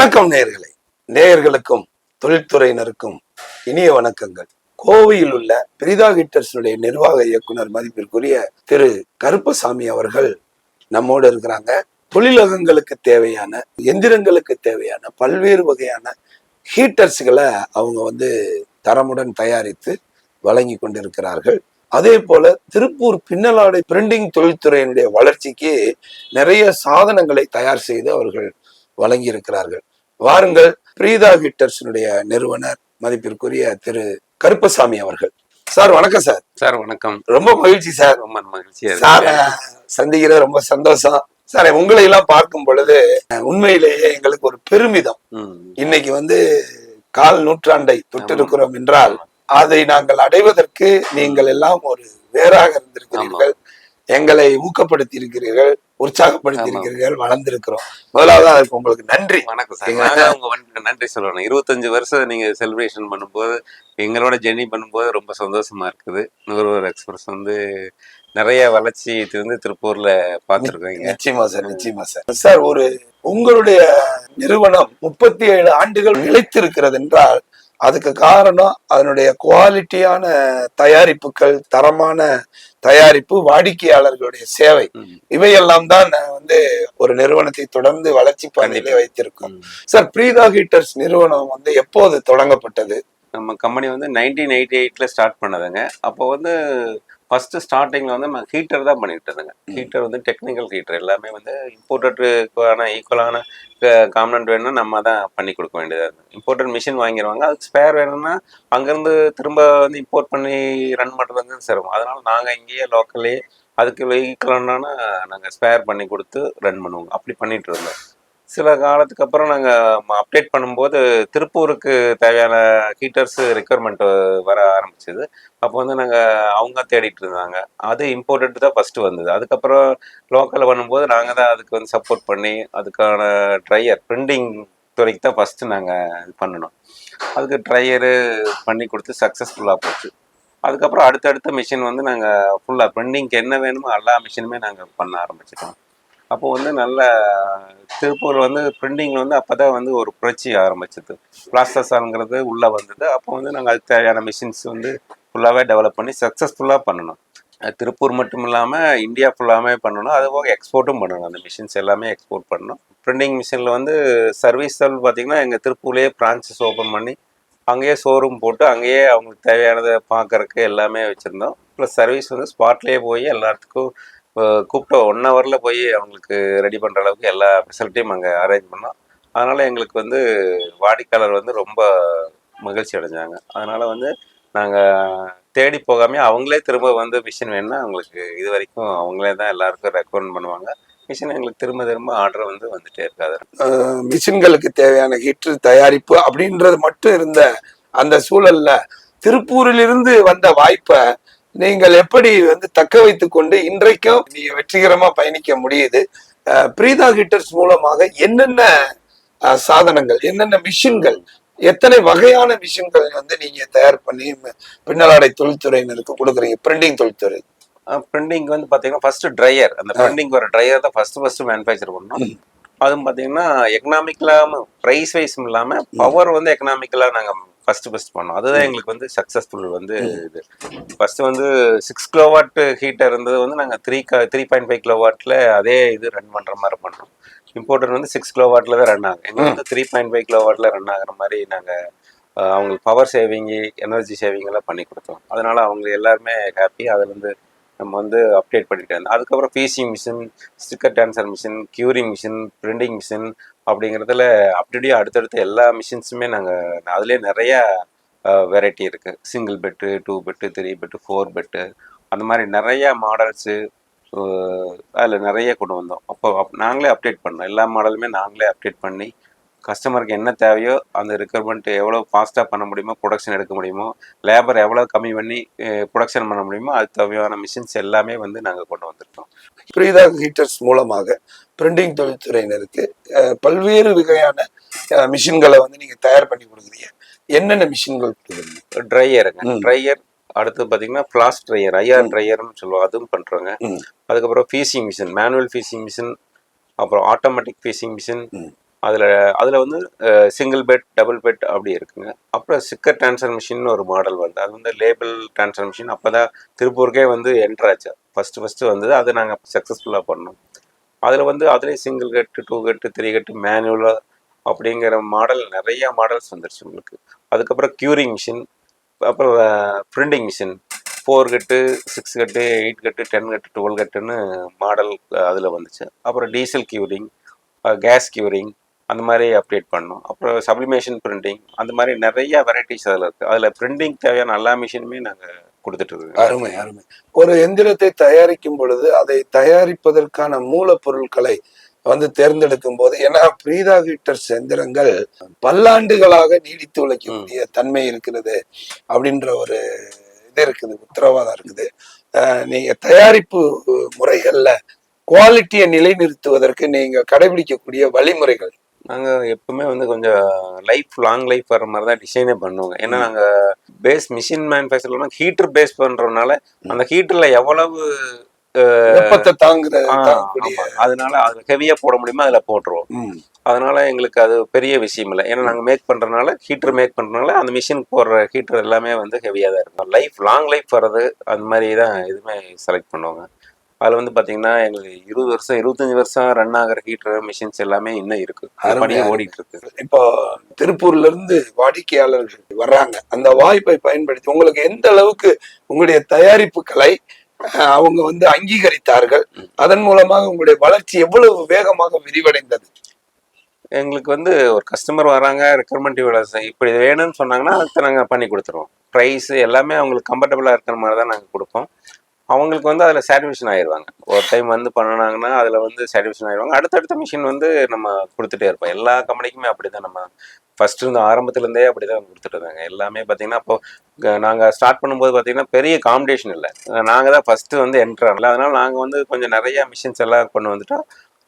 வணக்கம் நேயர்களே. நேயர்களுக்கும் தொழில்துறையினருக்கும் இனிய வணக்கங்கள். கோவையில் உள்ள பிரிதா ஹிட்டர்ஸினுடைய நிர்வாக இயக்குனர் மதிப்பிற்குரிய திரு கருப்பசாமி அவர்கள் நம்மோடு இருக்கிறாங்க. தொழிலகங்களுக்கு தேவையான எந்திரங்களுக்கு தேவையான பல்வேறு வகையான ஹீட்டர்ஸ்களை அவங்க வந்து தரமுடன் தயாரித்து வழங்கி கொண்டிருக்கிறார்கள். அதே போல திருப்பூர் பின்னலாடை பிரிண்டிங் தொழில்துறையினுடைய வளர்ச்சிக்கு நிறைய சாதனங்களை தயார் செய்து அவர்கள் வழங்கி இருக்கிறார்கள் வாருங்கள். பிரீதா ஹிட்டர்ஸினுடைய நிறுவனர் மதிப்பிற்குரிய திரு கருப்பசாமி அவர்கள். சார் வணக்கம் சார். சார் வணக்கம். ரொம்ப மகிழ்ச்சி சார். ரொம்ப மகிழ்ச்சியா சார் சந்திக்கிறது ரொம்ப சந்தோஷம். சார் உங்களை எல்லாம் பார்க்கும் பொழுது உண்மையிலேயே எங்களுக்கு ஒரு பெருமிதம். இன்னைக்கு வந்து கால் நூற்றாண்டை தொட்டிருக்கிறோம் என்றால் அதை நாங்கள் அடைவதற்கு நீங்கள் எல்லாம் ஒரு வேறாக இருந்திருக்கிறீர்கள். எங்களை ஊக்கப்படுத்தி இருக்கிறீர்கள் உற்சாகப்படுத்தி இருக்கிறீர்கள் வளர்ந்திருக்கிறோம். முதலாவது அதுக்கு உங்களுக்கு நன்றி. வணக்கம் சார். உங்க நன்றி சொல்லணும். இருபத்தஞ்சு வருஷம் நீங்க செலிப்ரேஷன் பண்ணும்போது எங்களோட ஜெர்னி பண்ணும்போது ரொம்ப சந்தோஷமா இருக்குது. நுகர்வோர் எக்ஸ்பிரஸ் வந்து நிறைய வளர்ச்சி வந்து திருப்பூர்ல பார்த்துருக்கோங்க நிச்சயமா சார் நிச்சயமா சார். சார் ஒரு உங்களுடைய நிறுவனம் முப்பத்தி ஏழு ஆண்டுகள் நிலைத்திருக்கிறது என்றால் அதுக்கு காரணம் அதனுடைய குவாலிட்டியான தயாரிப்புகள் தரமான தயாரிப்பு வாடிக்கையாளர்களுடைய சேவை. இவையெல்லாம் தான் நான் வந்து ஒரு நிறுவனத்தை தொடர்ந்து வளர்ச்சி பாதையிலே வைத்திருக்கோம். சார் பிரீதா ஹீட்டர்ஸ் நிறுவனம் வந்து எப்போது தொடங்கப்பட்டது? நம்ம கம்பெனி வந்து நைன்டீன் எயிட்டி எயிட்ல ஸ்டார்ட் பண்ணதுங்க. அப்போ வந்து ஃபர்ஸ்ட் ஸ்டார்டிங்ல வந்து நம்ம ஹீட்டர் தான் பண்ணிட்டு இருந்தோங்க. ஹீட்டர் வந்து டெக்னிக்கல் ஹீட்டர் எல்லாமே வந்து இம்போர்ட்டடுக்கான ஈக்குவலான காம்பனண்ட் வேணும்னா நம்ம தான் பண்ணி கொடுக்க வேண்டியதாக இருக்கும் இம்போர்ட்டட் மிஷின் வாங்கிடுவாங்க அதுக்கு ஸ்பேர் வேணும்னா அங்கேருந்து திரும்ப வந்து இம்போர்ட் பண்ணி ரன் பண்ணுறது சிரமம். அதனால நாங்கள் இங்கேயே லோக்கல்லே அதுக்கு ஈக்குவலான நாங்கள் ஸ்பேர் பண்ணி கொடுத்து ரன் பண்ணுவோம் அப்படி பண்ணிட்டு இருந்தோம். சில காலத்துக்கு அப்புறம் நாங்கள் அப்டேட் பண்ணும்போது திருப்பூருக்கு தேவையான ஹீட்டர்ஸ் ரெக்குயர்மெண்ட் வர ஆரம்பிச்சது. அப்போ வந்து நாங்கள் அவங்க தேடிட்டு இருந்தாங்க. அது இம்போர்ட்டட் தான் ஃபஸ்ட்டு வந்தது. அதுக்கப்புறம் லோக்கலில் பண்ணும்போது நாங்கள் தான் அதுக்கு வந்து சப்போர்ட் பண்ணி அதுக்கான ட்ரையர் பிரிண்டிங் துறைக்கு தான் ஃபஸ்ட்டு நாங்கள் இது பண்ணணும். அதுக்கு ட்ரையரு பண்ணி கொடுத்து சக்ஸஸ்ஃபுல்லாக போச்சு. அதுக்கப்புறம் அடுத்தடுத்த மிஷின் வந்து நாங்கள் ஃபுல்லாக பிரிண்டிங்க்கு என்ன வேணுமோ எல்லா மிஷினுமே நாங்கள் பண்ண ஆரம்பிச்சிட்டோம். அப்போ வந்து நல்ல திருப்பூர் வந்து பிரிண்டிங்கில் வந்து அப்போ தான் வந்து ஒரு புரட்சி ஆரம்பிச்சது. பிளாஸ்டர்ஸாங்கிறது உள்ளே வந்தது. அப்போ வந்து நாங்கள் அதுக்கு தேவையான மிஷின்ஸ் வந்து ஃபுல்லாகவே டெவலப் பண்ணி சக்ஸஸ்ஃபுல்லாக பண்ணணும். திருப்பூர் மட்டும் இல்லாமல் இந்தியா ஃபுல்லாமே பண்ணணும். அது போக எக்ஸ்போர்ட்டும் பண்ணணும். அந்த மிஷின்ஸ் எல்லாமே எக்ஸ்போர்ட் பண்ணணும். பிரிண்டிங் மிஷினில் வந்து சர்வீஸ் பார்த்தீங்கன்னா எங்கள் திருப்பூர்லேயே பிரான்ச்சஸ் ஓப்பன் பண்ணி அங்கேயே ஷோரூம் போட்டு அங்கேயே அவங்களுக்கு தேவையானதை பார்க்குறக்கு எல்லாமே வச்சுருந்தோம். ப்ளஸ் சர்வீஸ் வந்து ஸ்பாட்லேயே போய் எல்லாத்துக்கும் கூப்பிட்ட ஒன் ஹவரில் போய் அவங்களுக்கு ரெடி பண்ணுற அளவுக்கு எல்லா ஃபெசிலிட்டியும் அங்கே அரேஞ்ச் பண்ணோம். அதனால் எங்களுக்கு வந்து வாடிக்கையாளர் வந்து ரொம்ப மகிழ்ச்சி அடைஞ்சாங்க. அதனால் வந்து நாங்கள் தேடி போகாமல் அவங்களே திரும்ப வந்து மிஷின் வேணும்னா அவங்களுக்கு இது வரைக்கும் அவங்களே தான் எல்லாருக்கும் ரெக்கமெண்ட் பண்ணுவாங்க. மிஷின் எங்களுக்கு திரும்ப திரும்ப ஆர்டர் வந்து வந்துட்டே இருக்காது. மிஷின்களுக்கு தேவையான ஹீட்ரு தயாரிப்பு அப்படின்றது மட்டும் இருந்த அந்த சூழல்ல திருப்பூரிலிருந்து வந்த வாய்ப்பை நீங்கள் எப்படி வந்து தக்க வைத்துக் கொண்டு இன்றைக்கும் நீங்க வெற்றிகரமா பயணிக்க முடியுது? பிரீதா ஹீட்டர்ஸ் மூலமாக என்னென்ன சாதனங்கள் என்னென்ன மிஷின்கள் எத்தனை வகையான மிஷின்கள் வந்து நீங்க தயார் பண்ணி பின்னலாடை தொழில்துறையினருக்கு கொடுக்குறீங்க? பிரிண்டிங் தொழில்துறை. பிரிண்டிங் வந்து பார்த்தீங்கன்னா ஃபர்ஸ்ட் ட்ரையர் அந்த பிரிண்டிங் வர ட்ரையர் தான் ஃபர்ஸ்ட் ஃபர்ஸ்ட் மேனுஃபேக்சர் பண்ணோம் அதுவும் பார்த்தீங்கன்னா எக்கனாமிக்கலாக ப்ரைஸ் வைஸும் இல்லாமல் பவர் வந்து எக்கனாமிக்கலாக நாங்கள் ஃபர்ஸ்ட் ஃபர்ஸ்ட் பண்ணோம். அதுதான் எங்களுக்கு வந்து சக்ஸஸ்ஃபுல் வந்து இது. ஃபர்ஸ்ட் வந்து சிக்ஸ் கிலோவாட் ஹீட்டர் இருந்தது வந்து நாங்கள் த்ரீ த்ரீ பாயிண்ட் ஃபைவ் கிலோவாட்டில் அதே இது ரன் பண்ணுற மாதிரி பண்ணோம் இம்போர்ட்டர் வந்து சிக்ஸ் கிலோவாட்டில் தான் ரன் ஆகும் எங்களுக்கு வந்து த்ரீ பாயிண்ட் ஃபைவ் கிலோவாட்டில் ரன் ஆகுற மாதிரி நாங்கள் அவங்களுக்கு பவர் சேவிங்கு எனர்ஜி சேவிங் எல்லாம் பண்ணி கொடுத்தோம். அதனால அவங்க எல்லாருமே ஹாப்பி அதில் வந்து நம்ம வந்து அப்டேட் பண்ணிட்டு இருந்தோம் அதுக்கப்புறம் fusing machine sticker transfer machine curing machine printing machine அப்படிங்கிறதுல அப்படியே அடுத்தடுத்த எல்லா மிஷின்ஸுமே நாங்கள் அதுலேயே நிறையா வெரைட்டி இருக்குது single bed two bed three bed four bed அந்த மாதிரி நிறையா மாடல்ஸு அதில் நிறைய கொண்டு வந்தோம். அப்போ அப் நாங்களே அப்டேட் பண்ணோம். எல்லா மாடலுமே நாங்களே அப்டேட் பண்ணி கஸ்டமருக்கு என்ன தேவையோ அந்த ரெக்குயர்மெண்ட் எவ்வளோ ஃபாஸ்ட்டாக பண்ண முடியுமோ ப்ரொடக்ஷன் எடுக்க முடியுமோ லேபர் எவ்வளோ கம்மி பண்ணி ப்ரொடக்ஷன் பண்ண முடியுமோ அது தேவையான மிஷின்ஸ் எல்லாமே வந்து நாங்கள் கொண்டு வந்திருக்கோம். பிரீதா ஹீட்டர்ஸ் மூலமாக பிரிண்டிங் தொழில்துறையினருக்கு பல்வேறு வகையான மிஷின்களை வந்து நீங்க தயார் பண்ணி கொடுக்குறீங்க. என்னென்ன மிஷின்கள் கொடுக்குறீங்க? ட்ரையருங்க. ட்ரையர் அடுத்து பார்த்தீங்கன்னா ஃப்ளாஸ் ட்ரையர் ஐஆர் ட்ரையர்னு சொல்லுவோம். அதுவும் பண்ணுறோங்க. அதுக்கப்புறம் fusing machine manual fusing machine அப்புறம் ஆட்டோமேட்டிக் ஃபீசிங் மிஷின். அதில் அதில் வந்து சிங்கிள் பெட் டபுள் பெட் அப்படி இருக்குங்க. அப்புறம் சிக்கர் ட்ரான்ஸ்ஃபர் மிஷின் ஒரு மாடல் வந்து அது வந்து லேபிள் ட்ரான்ஸ்ஃபர் மிஷின் அப்போ தான் திருப்பூருக்கே வந்து என்ட்ரு ஆச்சு. ஃபஸ்ட்டு ஃபஸ்ட்டு வந்தது. அதை நாங்கள் சக்ஸஸ்ஃபுல்லாக பண்ணோம். அதில் வந்து அதுலேயே சிங்கிள் கட்டு டூ கட்டு த்ரீ கட்டு மேனுவலாக அப்படிங்கிற மாடல் நிறைய மாடல்ஸ் வந்துருச்சு உங்களுக்கு. அதுக்கப்புறம் க்யூரிங் மிஷின் அப்புறம் பிரிண்டிங் மிஷின் ஃபோர் கட்டு சிக்ஸ் கட்டு எயிட் கட்டு டென் கட்டு டுவெல் கட்டுன்னு மாடல் அதில் வந்துச்சு. அப்புறம் டீசல் க்யூரிங் கேஸ் க்யூரிங் அந்த மாதிரி அப்டேட் பண்ணோம் அப்புறம் சப்ளிமேஷன் பிரிண்டிங் அந்த மாதிரி நிறைய வெரைட்டிஸ் அதில் இருக்குது அதில் பிரிண்டிங் தேவையான எல்லா மிஷினுமே நாங்கள் கொடுத்துட்டு இருக்கோம். அருமை அருமை. ஒரு எந்திரத்தை தயாரிக்கும் பொழுது அதை தயாரிப்பதற்கான மூலப்பொருட்களை வந்து தேர்ந்தெடுக்கும் போது ஏன்னா பிரீதா ஹீட்டர்ஸ் எந்திரங்கள் பல்லாண்டுகளாக நீடித்து உழைக்கக்கூடிய தன்மை இருக்கிறது அப்படின்ற ஒரு இது இருக்குது உத்தரவாதம் இருக்குது. நீங்க தயாரிப்பு முறைகள்ல குவாலிட்டியை நிலைநிறுத்துவதற்கு நீங்க கடைபிடிக்கக்கூடிய வழிமுறைகள் நாங்கள் எப்பவுமே வந்து கொஞ்சம் லைஃப் லாங் லைஃப் வர மாதிரி தான் டிசைனே பண்ணுவோங்க. ஏன்னா நாங்கள் பேஸ் மிஷின் மேனுஃபேக்சர்லாம் ஹீட்டர் பேஸ் பண்ணுறதுனால அந்த ஹீட்டரில் எவ்வளவு வெப்பத்தை தாங்குற. அதனால அது ஹெவியாக போட முடியுமோ அதில் போட்டுருவோம். அதனால எங்களுக்கு அது பெரிய விஷயம் இல்லை. ஏன்னா நாங்கள் மேக் பண்ணுறதுனால ஹீட்டர் மேக் பண்ணுறதுனால அந்த மிஷின் போடுற ஹீட்டர் எல்லாமே வந்து ஹெவியாக தான் இருக்கும். லைஃப் லாங் லைஃப் வர்றது அந்த மாதிரி தான் எதுவுமே செலக்ட் பண்ணுவாங்க. அதில் வந்து பார்த்தீங்கன்னா எங்களுக்கு இருபது வருஷம் இருபத்தஞ்சி வருஷம் ரன் ஆகிற ஹீட்டர் மிஷின்ஸ் எல்லாமே இன்னும் இருக்கு. அருமை. ஓடிட்டு இருக்கு இப்போ திருப்பூர்ல இருந்து வாடிக்கையாளர்கள் வர்றாங்க. அந்த வாய்ப்பை பயன்படுத்தி உங்களுக்கு எந்த அளவுக்கு உங்களுடைய தயாரிப்புகளை அவங்க வந்து அங்கீகரித்தார்கள் அதன் மூலமாக உங்களுடைய வளர்ச்சி எவ்வளவு வேகமாக விரிவடைந்தது? எங்களுக்கு வந்து ஒரு கஸ்டமர் வராங்க இவ்வளோ இப்படி வேணும்னு சொன்னாங்கன்னா அதுக்கு நாங்கள் பண்ணி கொடுத்துருவோம். ப்ரைஸ் எல்லாமே அவங்களுக்கு கம்ஃபர்டபுளாக இருக்கிற மாதிரி தான் நாங்கள் கொடுப்போம். அவங்களுக்கு வந்து அதில் சாட்டிஸ்ஃபேஷன் ஆயிடுவாங்க ஒரு டைம் வந்து பண்ணினாங்கன்னா அதில் வந்து சாட்டிஸ்ஃபேஷன் ஆயிடுவாங்க அடுத்தடுத்த மிஷின் வந்து நம்ம கொடுத்துட்டே இருப்போம். எல்லா கம்பெனிக்குமே அப்படி தான் நம்ம ஃபர்ஸ்ட் இருந்து ஆரம்பத்துலேருந்தே அப்படி தான் கொடுத்துட்டு இருந்தாங்க. எல்லாமே பார்த்தீங்கன்னா இப்போ நாங்கள் ஸ்டார்ட் பண்ணும்போது பார்த்தீங்கன்னா பெரிய காம்படிஷன் இல்லை. நாங்கள் தான் ஃபஸ்ட்டு வந்து என்ட்ரு அதனால் நாங்கள் வந்து கொஞ்சம் நிறையா மிஷின்ஸ் எல்லாம் கொண்டு வந்துட்டோம்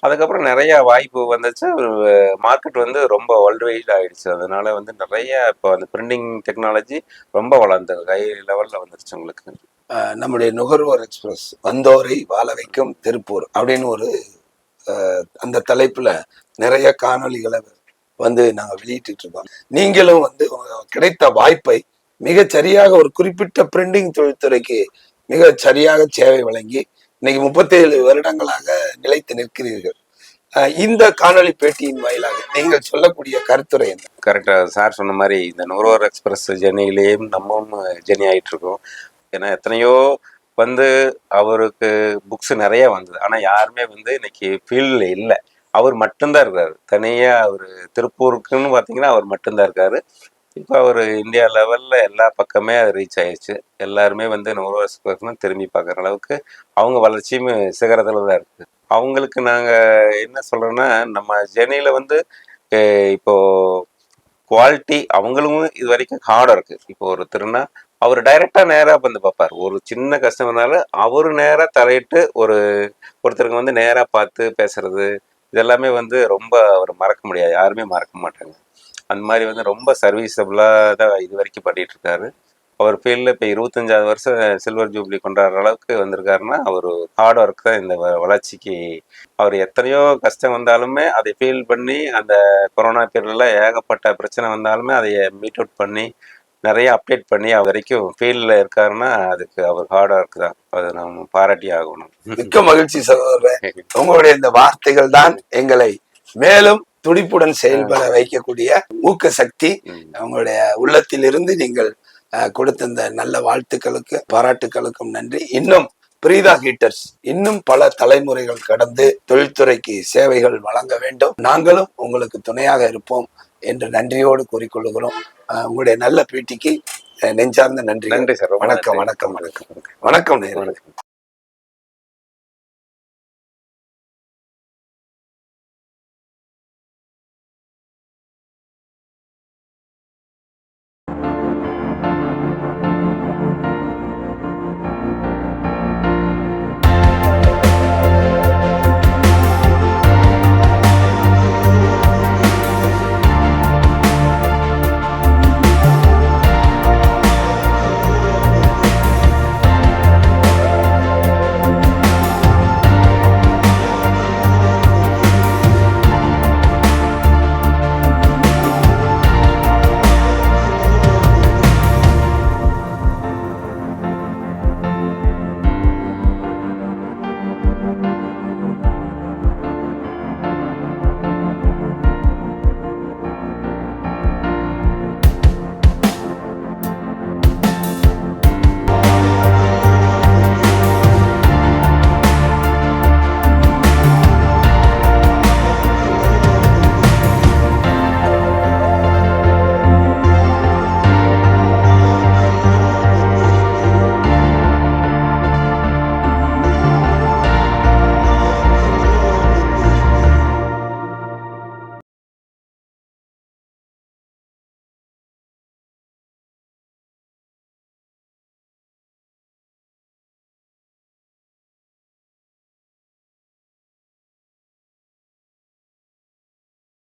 அதுக்கப்புறம் நிறையா வாய்ப்பு வந்துச்சு. மார்க்கெட் வந்து ரொம்ப வேர்ல்டு வைட் ஆகிடுச்சு அதனால வந்து நிறைய இப்போ அந்த பிரிண்டிங் டெக்னாலஜி ரொம்ப வளர்ந்து ஹை லெவலில் வந்துருச்சு உங்களுக்கு. நம்முடைய நுகர்வோர் எக்ஸ்பிரஸ் வந்தோரை வாழ வைக்கும் திருப்பூர் அப்படின்னு ஒரு அஹ், அந்த தலைப்புல நிறைய காணொளிகளை வந்து நாங்க வெளியிட்டு இருக்கோம். நீங்களும் வந்து கிடைத்த வாய்ப்பை மிக சரியாக ஒரு குறிப்பிட்ட பிரிண்டிங் தொழில்துறைக்கு மிக சரியாக சேவை வழங்கி இன்னைக்கு முப்பத்தேழு வருடங்களாக நிலைத்து நிற்கிறீர்கள். இந்த காணொளி பேட்டியின் வாயிலாக நீங்கள் சொல்லக்கூடிய கருத்துரை என்ன? கரெக்டாக சார் சொன்ன மாதிரி இந்த நுகர்வோர் எக்ஸ்பிரஸ் ஜெர்னிலேயும் நம்மளும் ஜெர்னி ஆகிட்டு இருக்கோம். ஏன்னா எத்தனையோ வந்து அவருக்கு புக்ஸ் நிறைய வந்தது. ஆனால் யாருமே வந்து இன்னைக்கு ஃபீல்டில் இல்லை. அவர் மட்டும்தான் இருக்காரு. தனியாக அவர் திருப்பூருக்குன்னு பார்த்தீங்கன்னா அவர் மட்டும்தான் இருக்காரு. இப்போ அவர் இந்தியா லெவலில் எல்லா பக்கமே அது ரீச் ஆயிடுச்சு எல்லாருமே வந்து நுகர்வோர் எக்ஸ்பிரஸ்னு திரும்பி பார்க்குற அளவுக்கு அவங்க வளர்ச்சியும் சிகரத்தில் தான் இருக்குது அவங்களுக்கு நாங்கள் என்ன சொல்கிறோன்னா நம்ம ஜெர்னியில் வந்து இப்போது குவாலிட்டி அவங்களும் இது வரைக்கும் ஹார்டாக இருக்குது இப்போ ஒருத்தருன்னா அவர் டைரெக்டாக நேராக வந்து பார்ப்பார் ஒரு சின்ன கஸ்டமர்னால அவர் நேராக தலையிட்டு ஒரு ஒருத்தருக்கு வந்து நேராக பார்த்து பேசுறது இதெல்லாமே வந்து ரொம்ப அவர் மறக்க முடியாது. யாருமே மறக்க மாட்டாங்க. அந்த மாதிரி வந்து ரொம்ப சர்வீஸபிளாக தான் இது வரைக்கும் பண்ணிட்டு இருக்காரு. அவர் ஃபீல்டில் இப்போ இருபத்தஞ்சாவது வருஷம் சில்வர் ஜூப்ளி கொண்டாடுற அளவுக்கு வந்திருக்காருன்னா அவர் ஹார்ட் ஒர்க் தான் இந்த வ- வளர்ச்சிக்கு. அவர் எத்தனையோ கஷ்டம் வந்தாலுமே அதை ஃபீல் பண்ணி அந்த கொரோனா பீரியட்ல ஏகப்பட்ட பிரச்சனை வந்தாலுமே அதை மீட் அவுட் பண்ணி நிறைய அப்டேட் பண்ணி அவர் வரைக்கும் ஃபீல்டில் இருக்காருன்னா அதுக்கு அவர் ஹார்ட் ஒர்க் தான். அதை நம்ம பாராட்டி ஆகணும். மிக்க மகிழ்ச்சி சகோதரர். உங்களுடைய இந்த வார்த்தைகள் தான் எங்களை மேலும் துடிப்புடன் செயல்பட வைக்கக்கூடிய ஊக்க சக்தி. உங்களுடைய உள்ளத்திலிருந்து நீங்கள் அஹ், கொடுத்த இந்த நல்ல வாழ்த்துக்களுக்கு பாராட்டுக்களுக்கும் நன்றி. இன்னும் பிரீதா ஹீட்டர்ஸ் இன்னும் பல தலைமுறைகள் கடந்து தொழில்துறைக்கு சேவைகள் வழங்க வேண்டும். நாங்களும் உங்களுக்கு துணையாக இருப்போம் என்று நன்றியோடு கூறிக்கொள்கிறோம். உங்களுடைய நல்ல பேட்டிக்கு நெஞ்சார்ந்த நன்றி நன்றி சார். வணக்கம். வணக்கம் வணக்கம். வணக்கம். வணக்கம்.